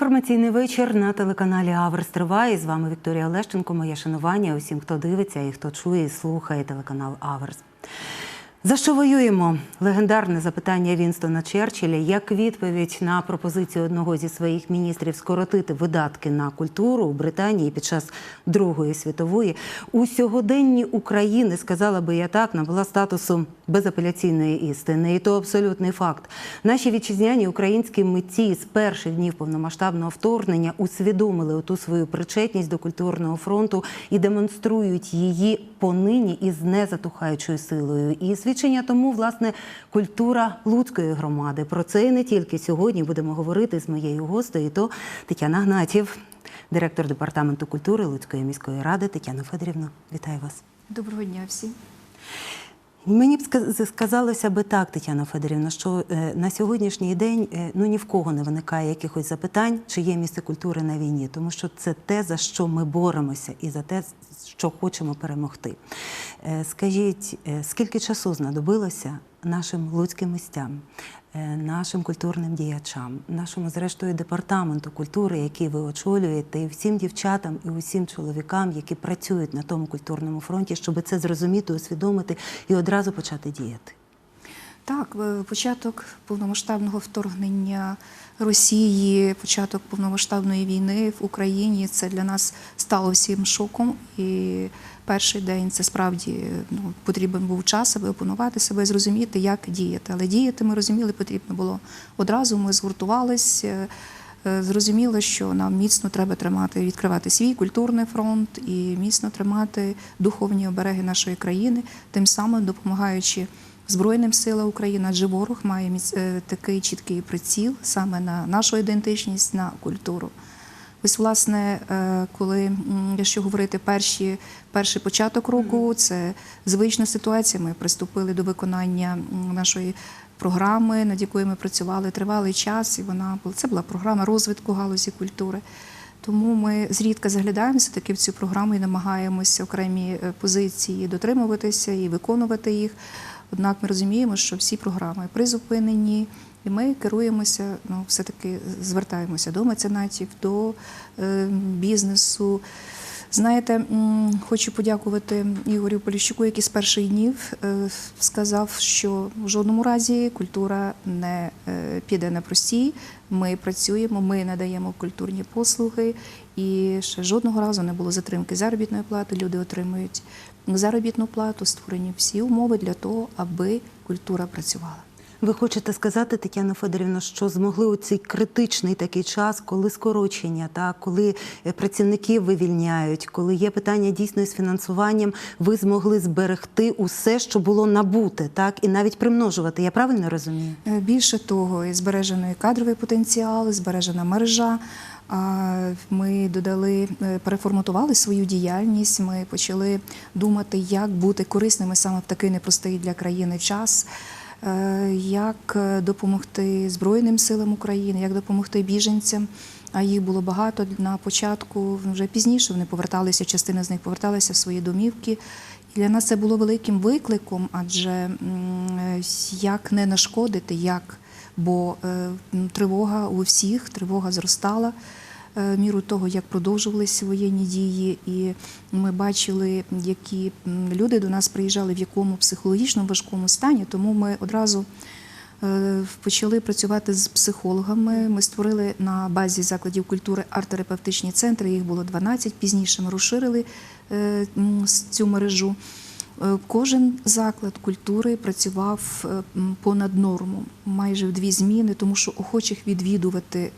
Інформаційний вечір на телеканалі Аверс триває. З вами Вікторія Лещенко. Моє шанування усім, хто дивиться і хто чує і слухає телеканал Аверс. За що воюємо? Легендарне запитання Вінстона Черчилля як відповідь на пропозицію одного зі своїх міністрів скоротити видатки на культуру у Британії під час Другої світової у сьогоденні України, сказала би я так, набула статусу безапеляційної істини. І то абсолютний факт. Наші вітчизняні українські митці з перших днів повномасштабного вторгнення усвідомили оту свою причетність до культурного фронту і демонструють її понині із незатухаючою силою. І свідчення тому, власне, культура Луцької громади. Про це і не тільки сьогодні будемо говорити з моєю гостею. То Тетяна Гнатів, директор департаменту культури Луцької міської ради. Тетяна Федорівна, вітаю вас. Доброго дня всім. Мені б сказ- сказалося би так, Тетяна Федорівна, що е, на сьогоднішній день е, ну ні в кого не виникає якихось запитань, чи є місце культури на війні, тому що це те, за що ми боремося, і за те, що хочемо перемогти. Е, Скажіть, скільки часу знадобилося нашим луцьким містям, е, нашим культурним діячам, нашому, зрештою, департаменту культури, який ви очолюєте, і всім дівчатам, і усім чоловікам, які працюють на тому культурному фронті, щоб це зрозуміти, усвідомити і одразу почати діяти. Так, е, початок повномасштабного вторгнення Росії, початок повномасштабної війни в Україні це для нас стало всім шоком. І перший день це справді ну, потрібен був час, аби опанувати себе, зрозуміти, як діяти. Але діяти ми розуміли, потрібно було одразу. Ми згуртувались. е, е, Зрозуміло, що нам міцно треба тримати, відкривати свій культурний фронт і міцно тримати духовні обереги нашої країни, тим самим допомагаючи Збройним силам України, адже ворог має е, такий чіткий приціл саме на нашу ідентичність, на культуру. Ось, власне, е, коли, якщо говорити перші, перший початок року, це звична ситуація. Ми приступили до виконання нашої програми, над якою ми працювали тривалий час, і вона була це була програма розвитку галузі культури. Тому ми зрідка заглядаємося таки в цю програму і намагаємося окремі е, позиції дотримуватися і виконувати їх. Однак ми розуміємо, що всі програми призупинені, і ми керуємося, ну все-таки звертаємося до меценатів, до е, бізнесу. Знаєте, хочу подякувати Ігорю Поліщуку, який з перших днів е, сказав, що в жодному разі культура не е, піде на простій. Ми працюємо, ми надаємо культурні послуги, і ще жодного разу не було затримки заробітної плати. Люди отримують заробітну плату, створені всі умови для того, аби культура працювала. Ви хочете сказати, Тетяна Федорівна, що змогли у цей критичний такий час, коли скорочення, так, коли е, працівників вивільняють, коли є питання дійсно з фінансуванням, ви змогли зберегти усе, що було набуте, так, і навіть примножувати. Я правильно розумію? Е, Більше того, і збережений кадровий потенціал, збережена мережа. Ми додали, е, переформатували свою діяльність. Ми почали думати, як бути корисними саме в такий непростий для країни час. Е, Як е, допомогти Збройним силам України, як допомогти біженцям. А їх було багато на початку. Вже пізніше вони поверталися. Частина з них поверталася в свої домівки. І для нас це було великим викликом, адже як не нашкодити, як бо е, тривога у всіх, тривога зростала е, міру того, як продовжувалися воєнні дії, і ми бачили, які люди до нас приїжджали, в якому психологічно важкому стані. Тому ми одразу е, почали працювати з психологами. Ми створили на базі закладів культури арт-терапевтичні центри. Їх було 12, Пізніше ми розширили цю мережу. Е, Кожен заклад культури працював е, понад норму, майже в дві зміни, тому що охочих відвідувати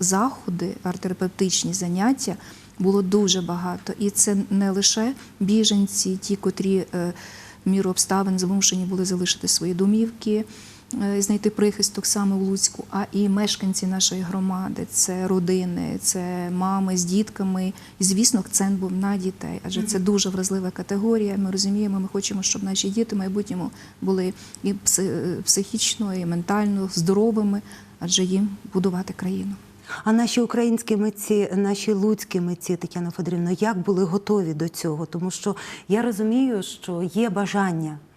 заходи, арт-терапевтичні заняття було дуже багато. І це не лише біженці, ті, котрі е, в міру обставин змушені були залишити свої домівки, е, знайти прихисток саме в Луцьку, а і мешканці нашої громади, це родини, це мами з дітками. І, звісно, акцент був на дітей, адже це дуже вразлива категорія. Ми розуміємо, ми хочемо, щоб наші діти в майбутньому були і психічно, і ментально здоровими, адже їм будувати країну. А наші українські митці, наші луцькі митці, Тетяна Федорівна, як були готові до цього? Тому що я розумію, що є бажання е,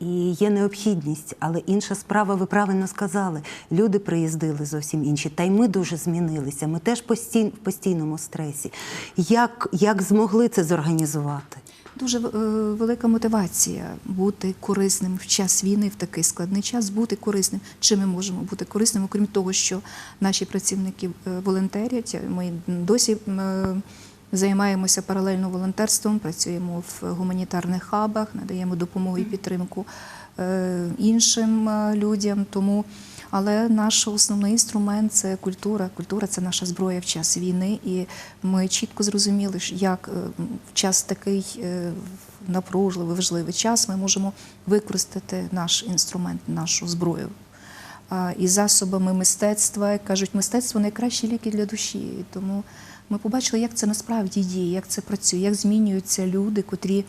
і є необхідність, але інша справа, ви правильно сказали. Люди приїздили зовсім інші, та й ми дуже змінилися. Ми теж постій, в постійному стресі. Як, як змогли це зорганізувати? Дуже е, велика мотивація бути корисним в час війни, в такий складний час, бути корисним. Чим ми можемо бути корисним, окрім того, що наші працівники е, волонтерять. Ми досі е, займаємося паралельно волонтерством, працюємо в гуманітарних хабах, надаємо допомогу і підтримку е, іншим е, людям. Тому але наш основний інструмент це культура. Культура це наша зброя в час війни, і ми чітко зрозуміли, як е, в час такий напружливий, важливий час ми можемо використати наш інструмент, нашу зброю. І засобами мистецтва кажуть, мистецтво найкращі ліки для душі. Тому ми побачили, як це насправді діє, як це працює, як змінюються люди, котрі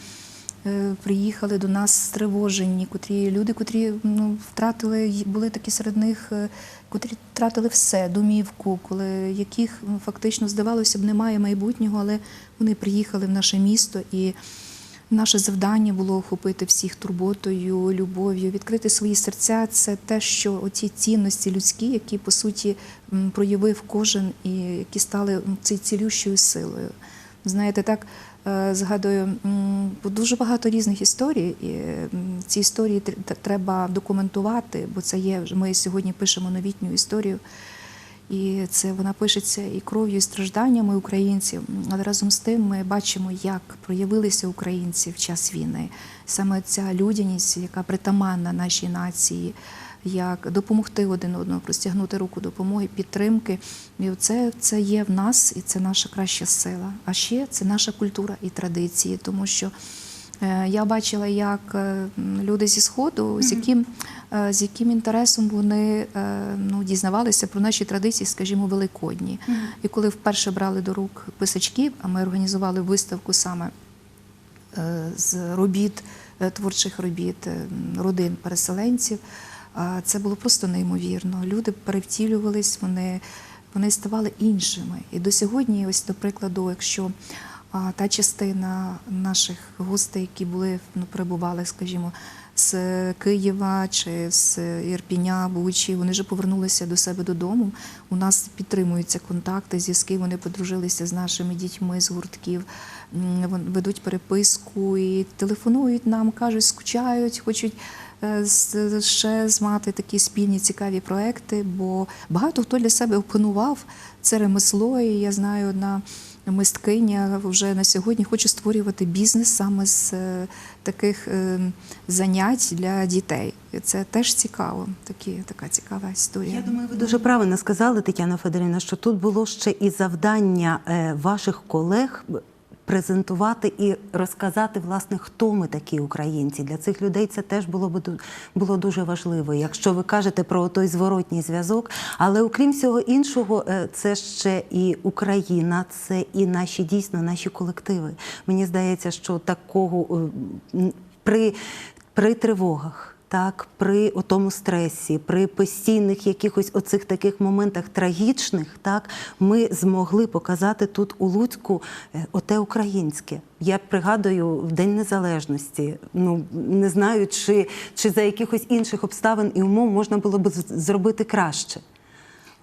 е, приїхали до нас стривожені, котрі люди, котрі ну, втратили, були такі серед них, е, котрі втратили все, домівку, коли яких фактично здавалося б немає майбутнього, але вони приїхали в наше місто і. Наше завдання було охопити всіх турботою, любов'ю, відкрити свої серця. Це те, що оці цінності людські, які по суті проявив кожен, і які стали м, ці- цілющою силою. Знаєте, так е, згадую дуже багато різних історій. І ці історії тр- треба документувати, бо це є. Ми сьогодні пишемо новітню історію. І це вона пишеться і кров'ю, і стражданнями українців. Але разом з тим ми бачимо, як проявилися українці в час війни. Саме ця людяність, яка притаманна нашій нації, як допомогти один одному, простягнути руку допомоги, підтримки. І це, це є в нас, і це наша краща сила. А ще це наша культура і традиції, тому що. Е, Я бачила, як е, люди зі сходу, з яким, е, з яким інтересом вони ну, дізнавалися про наші традиції, скажімо, великодні. І коли вперше брали до рук писачків, а ми організували виставку саме з робіт, творчих робіт родин переселенців. Це було просто неймовірно. Люди перевтілювались, вони, вони ставали іншими. І до сьогодні, ось до прикладу, якщо та частина наших гостей, які були ну, перебували, скажімо, з Києва чи з Ірпіня, Бучі, вони вже повернулися до себе додому. У нас підтримуються контакти, зв'язки. Вони подружилися з нашими дітьми з гуртків, ведуть переписку і телефонують нам, кажуть, скучають, хочуть е, ще змати такі спільні цікаві проекти, бо багато хто для себе опанував це ремесло. І я знаю, одна мисткиня вже на сьогодні хоче створювати бізнес саме з е, таких е, занять для дітей. Це теж цікаво. Такі, така цікава історія. Я думаю, ви дуже правильно сказали, Тетяна Федорівна, що тут було ще і завдання е, ваших колег презентувати і розказати, власне, хто ми такі українці. Для цих людей це теж було б було дуже важливо. Якщо ви кажете про той зворотній зв'язок, але окрім всього іншого, е, це ще і Україна, це і наші дійсно наші колективи. Мені здається, що такого е, при, при тривогах. Так, при тому стресі, при постійних якихось оцих таких моментах трагічних, так ми змогли показати тут у Луцьку е, оте українське. Я пригадую в День Незалежності. Ну не знаю, чи, чи за якихось інших обставин і умов можна було б зробити краще.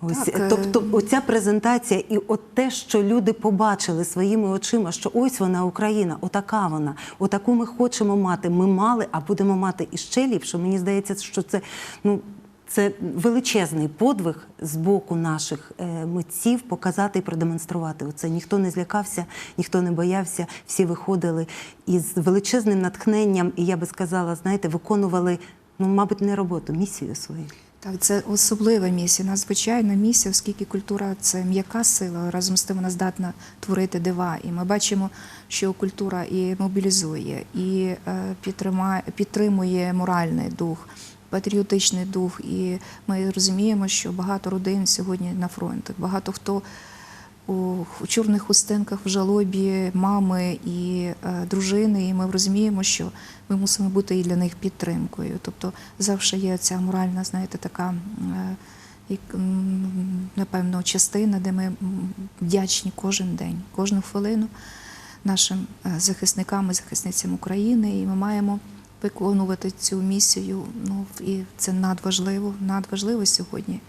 Ось, Так, е, тобто, оця презентація і от те, що люди побачили своїми очима, що ось вона Україна, отака вона, отаку ми хочемо мати. Ми мали, а будемо мати іще ліпше. Мені здається, що це ну. Це величезний подвиг з боку наших е, митців показати і продемонструвати. Оце ніхто не злякався, ніхто не боявся. Всі виходили із величезним натхненням, і я би сказала, знаєте, виконували ну, мабуть, не роботу, місію свою. Так, це особлива місія, надзвичайна місія, оскільки культура це м'яка сила, разом з тим вона здатна творити дива. І ми бачимо, що культура і мобілізує, і е, підтримає, підтримує моральний дух, патріотичний дух. І ми розуміємо, що багато родин сьогодні на фронтах, багато хто. У чорних хустинках в жалобі мами і е, дружини, і ми розуміємо, що ми мусимо бути і для них підтримкою. Тобто завжди є ця моральна, знаєте, така е, напевно частина, де ми вдячні кожен день, кожну хвилину нашим е, захисникам і захисницям України, і ми маємо виконувати цю місію. Ну і це надважливо, надважливо сьогодні.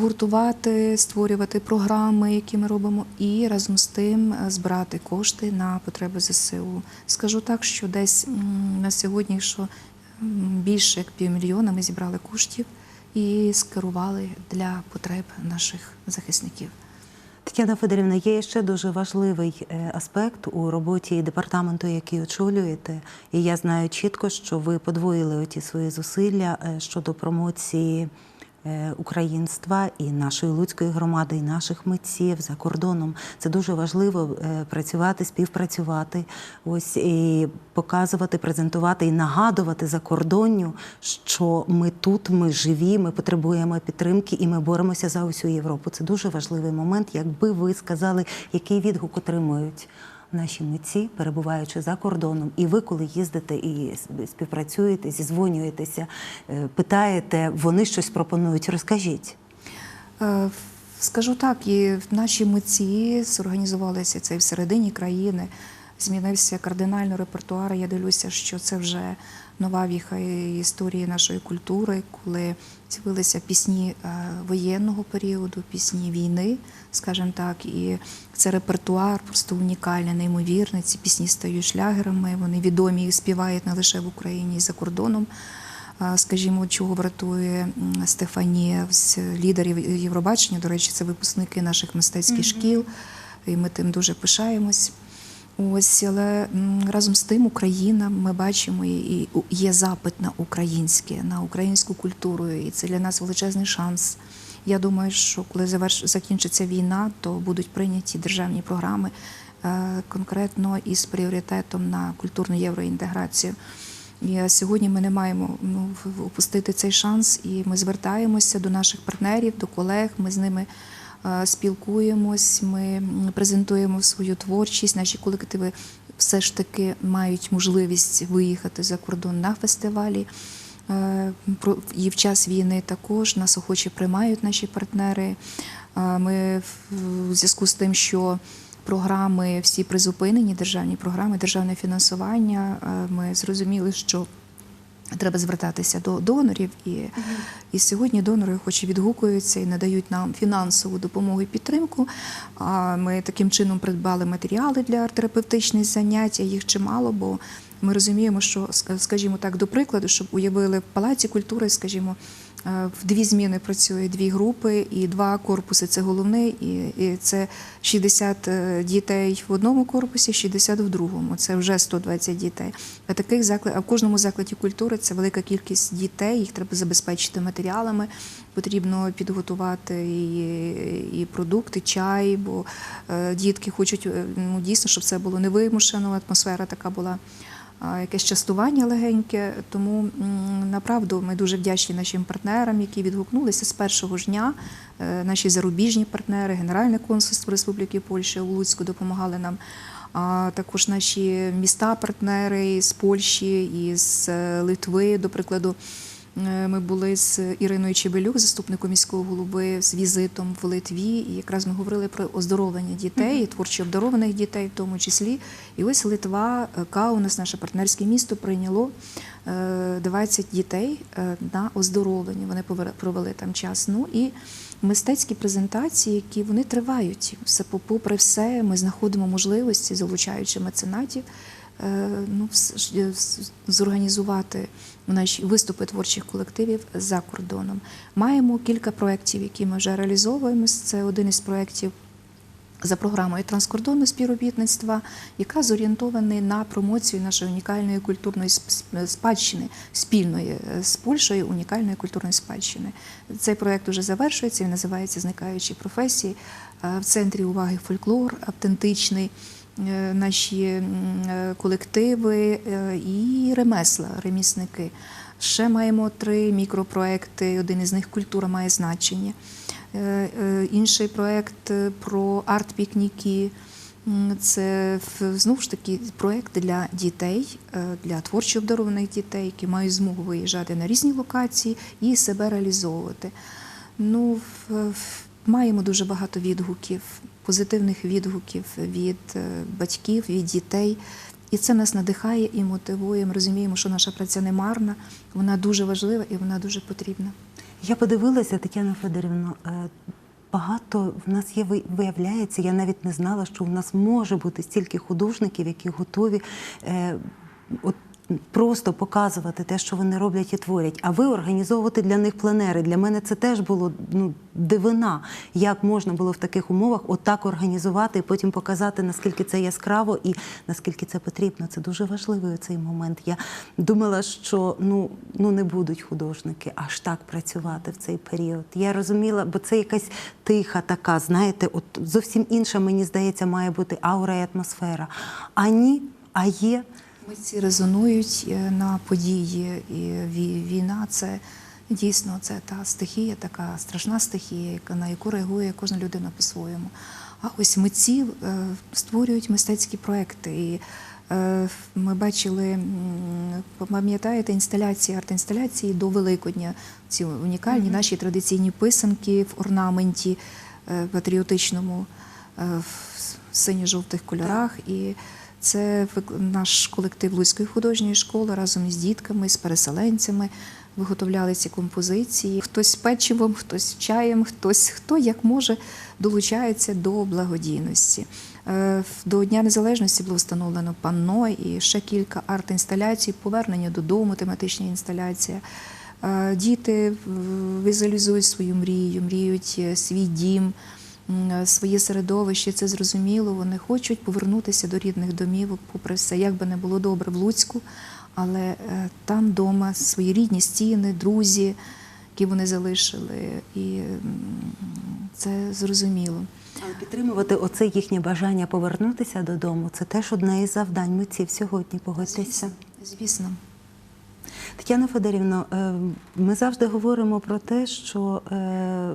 Гуртувати, створювати програми, які ми робимо, і разом з тим е, збирати кошти на потреби ЗСУ. Скажу так, що десь на сьогодні, що більше як півмільйона ми зібрали коштів і скерували для потреб наших захисників. Тетяна Федорівна, є ще дуже важливий е, аспект у роботі департаменту, який очолюєте. І я знаю чітко, що ви подвоїли оті свої зусилля е, щодо промоції українства і нашої луцької громади, і наших митців за кордоном. Це дуже важливо е, працювати, співпрацювати, ось і показувати, презентувати і нагадувати за кордонню, що ми тут, ми живі, ми потребуємо підтримки і ми боремося за усю Європу. Це дуже важливий момент. Якби ви сказали, який відгук отримують. Наші митці, перебуваючи за кордоном, і ви, коли їздите і співпрацюєте, зізвонюєтеся, е, питаєте, вони щось пропонують. Розкажіть. Е, Скажу так, і наші митці зорганізувалися це і всередині країни. Змінився кардинально репертуар. Я дивлюся, що це вже нова віха історії нашої культури, коли з'явилися пісні е, воєнного періоду, пісні війни, скажімо так, і це репертуар просто унікальний, неймовірний. Ці пісні стають шлягерами. Вони відомі і співають не лише в Україні, і за кордоном. Скажімо, чого вартує м, Стефанія, ось, лідерів Євробачення. До речі, це випускники наших мистецьких шкіл, і ми тим дуже пишаємось. Ось, але разом з тим Україна, ми бачимо, і- є запит на українське, на українську культуру, і це для нас величезний шанс. Я думаю, що коли заверш... закінчиться війна, то будуть прийняті державні програми е, конкретно із пріоритетом на культурну євроінтеграцію. І е, сьогодні ми не маємо ну, упустити цей шанс, і ми звертаємося до наших партнерів, до колег. Ми з ними спілкуємось, ми презентуємо свою творчість. Наші колективи все ж таки мають можливість виїхати за кордон на фестивалі. Е, І в час війни також нас охоче приймають наші партнери. Е, Ми в- зв'язку з тим, що програми всі призупинені, державні програми, державне фінансування, е, ми зрозуміли, що треба звертатися до донорів. І, і сьогодні донори хоч і відгукуються і надають нам фінансову допомогу і підтримку. А Ми таким чином придбали матеріали для арт-терапевтичних занять, їх чимало, бо ми розуміємо, що, скажімо так, до прикладу, щоб уявили в палаці культури, скажімо, в дві зміни працює дві групи, і два корпуси це головний, і, це 60 е, дітей в одному корпусі, 60 в другому. Це вже 120 дітей. А таких заклад... а в кожному закладі культури це велика кількість дітей. Їх треба забезпечити матеріалами. Потрібно підготувати і, і продукти, чай, бо е, дітки хочуть е, ну, дійсно, щоб це було невимушено. Атмосфера така була якесь частування легеньке. Тому направду ми дуже вдячні нашим партнерам, які відгукнулися з першого ж дня. Е, Наші зарубіжні партнери, Генеральне консульство Республіки Польща у Луцьку допомагали нам. А також наші міста-партнери з Польщі, із е, Литви, до прикладу. Е, Ми були з Іриною Чебелюк, заступником міського голови, з візитом в Литві. І якраз ми говорили про оздоровлення дітей, і творчо обдарованих дітей, в тому числі. І ось Литва, е, Каунас, наше партнерське місто, прийняло е, 20 дітей е, на оздоровлення. Вони провели там час. Ну і мистецькі презентації, які вони тривають. Все попри все, ми знаходимо можливості, залучаючи меценатів. Ну, вс- наші виступи творчих колективів за кордоном. Маємо кілька проєктів, які ми вже реалізовуємо. Це один із проєктів за програмою транскордонного співробітництва, яка зорієнтована на промоцію нашої унікальної культурної сп- сп- спадщини спільної е, з Польщею унікальної культурної спадщини. Цей проєкт вже завершується. Він називається Зникаючі професії. Е, В центрі уваги фольклор автентичний. Е, Наші е, колективи е, і ремесла, ремісники. Ще маємо три мікропроекти. Один із них культура має значення. Інший проект е, про арт-пікніки. Це знову ж таки проект для дітей, для творчо обдарованих дітей, які мають змогу виїжджати на різні локації і себе реалізовувати. Ну, маємо дуже багато відгуків, позитивних відгуків від е, батьків, від дітей. І це нас надихає і мотивує. Ми розуміємо, що наша праця не марна, вона дуже важлива і вона дуже потрібна. Я подивилася, Тетяна Федорівна, е, багато в нас є ви- виявляється. Я навіть не знала, що в нас може бути стільки художників, які готові. е, От Просто показувати те, що вони роблять і творять, а ви організовувати для них пленери. Для мене це теж було ну дивина, як можна було в таких умовах отак організувати і потім показати, наскільки це яскраво і наскільки це потрібно. Це дуже важливий цей момент. Я думала, що ну, ну не будуть художники аж так працювати в цей період. Я розуміла, бо це якась тиха така, знаєте, от зовсім інша, мені здається, має бути аура і атмосфера. А ні, а є. Митці резонують е, на події, і війна це дійсно це та стихія, така страшна стихія, на яку реагує кожна людина по-своєму. А ось митці е, створюють мистецькі проекти. І е, ми бачили, пам'ятаєте, інсталяції, арт-інсталяції до Великодня, ці унікальні наші традиційні писанки в орнаменті патріотичному в синьо-жовтих кольорах. І це наш колектив Луцької художньої школи разом із дітками, з переселенцями виготовляли ці композиції. Хтось печивом, хтось чаєм, хтось хто як може долучається до благодійності. Е, До Дня Незалежності було встановлено панно і ще кілька арт-інсталяцій, повернення додому, тематична інсталяція. Е, Діти візуалізують свою мрію, мріють е, свій дім, своє середовище. Це зрозуміло. Вони хочуть повернутися до рідних домівок, попри все, як би не було добре в Луцьку, але е, там вдома свої рідні стіни, друзі, які вони залишили, і це зрозуміло. Але підтримувати оце їхнє бажання повернутися додому це теж одне із завдань митців сьогодні. Погодьтеся. Звісно. Тетяна Федорівна, е, ми завжди говоримо про те, що е,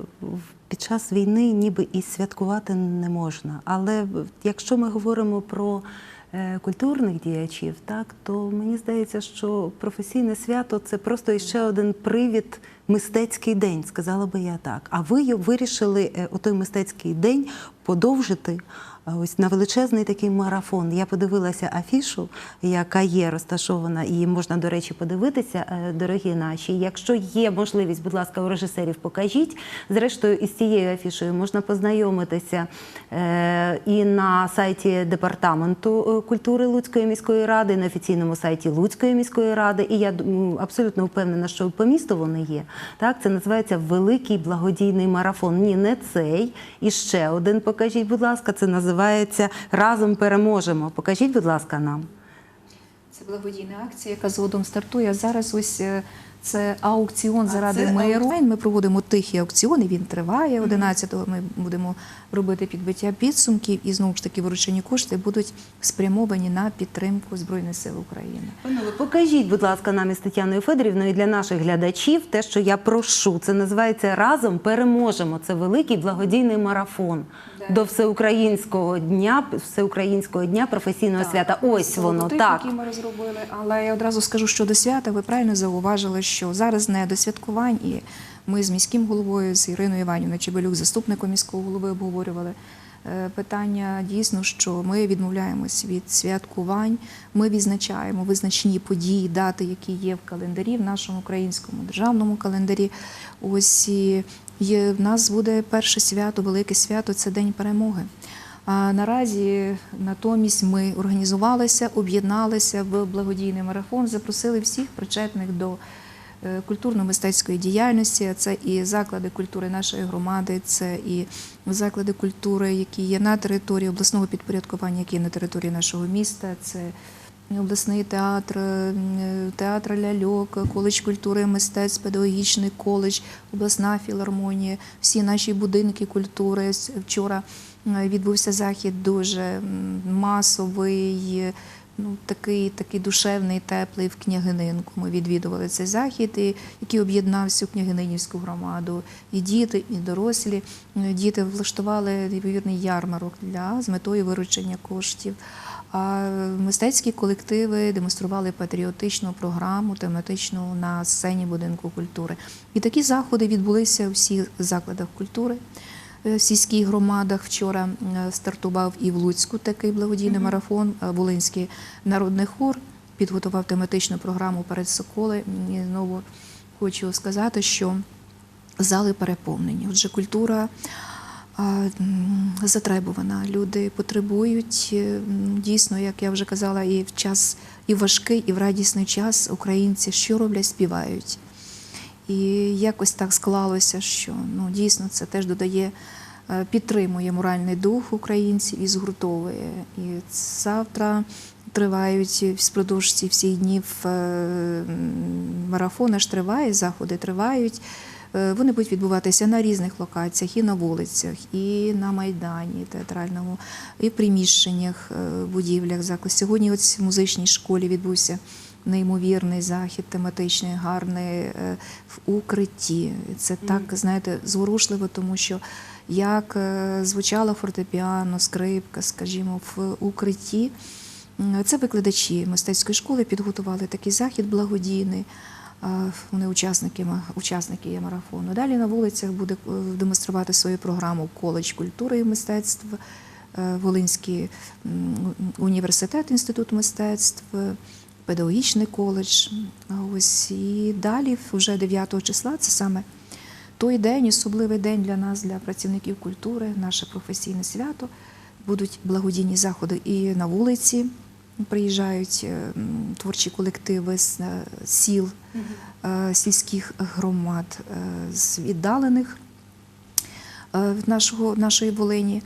під час війни ніби і святкувати не можна. Але якщо ми говоримо про е, культурних діячів, так то мені здається, що професійне свято це просто іще один привід. Мистецький день, сказала би я так. А ви вирішили отой мистецький день подовжити ось на величезний такий марафон. Я подивилася афішу, яка є розташована, і можна, до речі, подивитися, е, дорогі наші. Якщо є можливість, будь ласка, у режисерів покажіть. Зрештою, із цією афішою можна познайомитися е, і на сайті департаменту е, культури Луцької міської ради, на офіційному сайті Луцької міської ради. І я абсолютно впевнена, що по місту вони є. Так, це називається Великий благодійний марафон. Ні, не цей. І ще один покажіть, будь ласка, це називається Разом переможемо. Покажіть, будь ласка, нам. Це благодійна акція, яка згодом стартує. Зараз ось е, це аукціон заради миру. Ми проводимо тихий аукціон, і він триває. 11-го ми будемо робити підбиття підсумків, і знову ж таки виручені кошти будуть спрямовані на підтримку Збройних сил України. Панове, покажіть, будь ласка, нам із Тетяною Федорівною для наших глядачів те, що я прошу. Це називається Разом переможемо. Це великий благодійний марафон до всеукраїнського дня, всеукраїнського дня професійного свята. Ось воно так. який ми розробили. Але я одразу скажу, що до свята ви правильно зауважили, що зараз не до святкувань, і ми з міським головою, з Іриною Іванівною Чебелюк, заступником міського голови, обговорювали е, питання. Дійсно, що ми відмовляємось від святкувань. Ми відзначаємо визначні події, дати, які є в календарі, в нашому українському державному календарі. Ось і є, в нас буде перше свято, велике свято це День перемоги. А наразі натомість ми організувалися, об'єдналися в благодійний марафон, запросили всіх причетних до е, культурно-мистецької діяльності. Це і заклади культури нашої громади, це і заклади культури, які є на території обласного підпорядкування, які є на території нашого міста. Це обласний театр, е, театр ляльок, коледж культури і мистецтв, педагогічний коледж, обласна філармонія, всі наші будинки культури. Вчора е, відбувся захід дуже масовий. е, Ну, такий, такий душевний, теплий в княгининку. Ми відвідували цей захід, і, який об'єднав всю княгининівську громаду. І діти, і дорослі. Е, Діти влаштували ймовірний ярмарок для з метою виручення коштів. Мистецькі колективи демонстрували патріотичну програму, тематичну на сцені будинку культури. І такі заходи відбулися у всіх закладах культури. е, в сільських громадах. Вчора е, стартував і в Луцьку такий благодійний марафон. Е, Волинський народний хор підготував тематичну програму перед Соколи. І знову хочу сказати, що зали переповнені. Отже, культура затребувана. Люди потребують е, дійсно, як я вже казала, і в час, і важкий, і в радісний час українці що роблять, співають. І якось так склалося, що ну, дійсно це теж додає, е, підтримує моральний дух українців і згуртовує. І завтра тривають впродовж цих всіх днів е, м, марафон аж триває, заходи тривають. Е, Вони будуть відбуватися на різних локаціях, і на вулицях, і на майдані театральному, і в приміщеннях, е, будівлях. Сьогодні ось в музичній школі відбувся неймовірний захід, тематичний, гарний е, в укритті. Це так, знаєте, зворушливо, тому що як звучала фортепіано, скрипка, скажімо, в укритті. Це викладачі мистецької школи підготували такий захід благодійний. Вони учасники, учасники є марафону. Далі на вулицях буде е, демонструвати свою програму коледж культури і мистецтв, е, Волинський університет, інститут мистецтв, педагогічний коледж. Ось і далі, вже 9 числа, це саме той день, особливий день для нас, для працівників культури, наше професійне свято. Будуть благодійні заходи і на вулиці. Приїжджають е, творчі колективи з е, сіл, е, сільських громад, з віддалених нашого, нашої Волині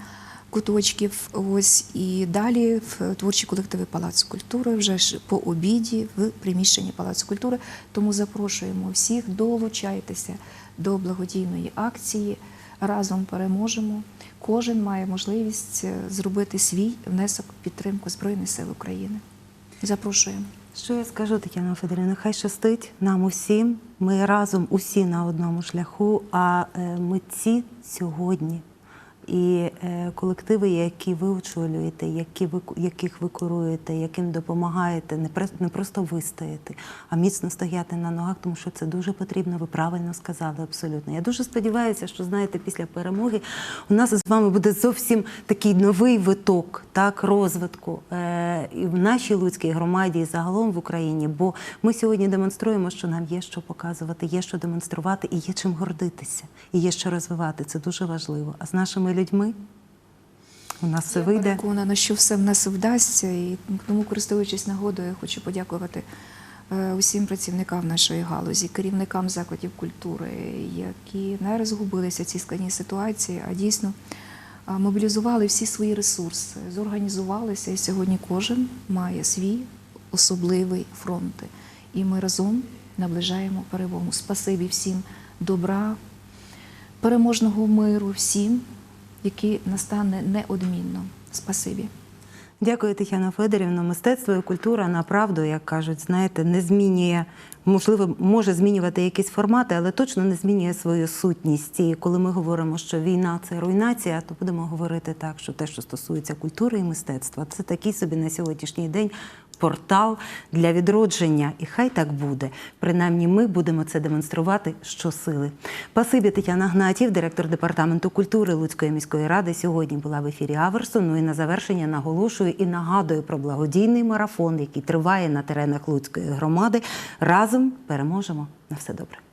куточків. Ось і далі в творчі колективи Палацу культури вже ж по обіді в приміщенні Палацу культури. Тому запрошуємо всіх, долучайтеся до благодійної акції. Разом переможемо. Кожен має можливість е, зробити свій внесок в підтримку Збройних сил України. Запрошуємо. Що я скажу, Тетяна Федорівна, хай щастить нам усім. Ми разом усі на одному шляху, а е, митці сьогодні і е, колективи, які ви очолюєте, які ви, яких ви куруєте, яким допомагаєте, не, не просто вистояти, а міцно стояти на ногах, тому що це дуже потрібно. Ви правильно сказали абсолютно. Я дуже сподіваюся, що знаєте, після перемоги у нас з вами буде зовсім такий новий виток так, розвитку е, і в нашій Луцькій громаді, і загалом в Україні. Бо ми сьогодні демонструємо, що нам є що показувати, є що демонструвати, і є чим гордитися, і є що розвивати. Це дуже важливо. А з нашими людьми у нас все Я вийде. переконана, що все в нас вдасться, і тому, користуючись нагодою, я хочу подякувати е, усім працівникам нашої галузі, керівникам закладів культури, які не розгубилися в цій складній ситуації, а дійсно е, мобілізували всі свої ресурси, зорганізувалися, і сьогодні кожен має свій особливий фронт. І ми разом наближаємо перемогу. Спасибі всім добра, переможного миру, всім, який настане неодмінно. Спасибі. Дякую, Тетяна Федорівна. Мистецтво і культура направду, як кажуть, знаєте, не змінює, можливо, може змінювати якісь формати, але точно не змінює свою сутність. І коли ми говоримо, що війна це руйнація, то будемо говорити так, що те, що стосується культури і мистецтва, це такий собі на сьогоднішній день. Портал для відродження, і хай так буде. Принаймні, ми будемо це демонструвати щосили. Пасибі Тетяна Гнатів, директор департаменту культури Луцької міської ради, сьогодні була в ефірі Аверсу. Ну і на завершення наголошую і нагадую про благодійний марафон, який триває на теренах Луцької громади. Разом переможемо. На все добре.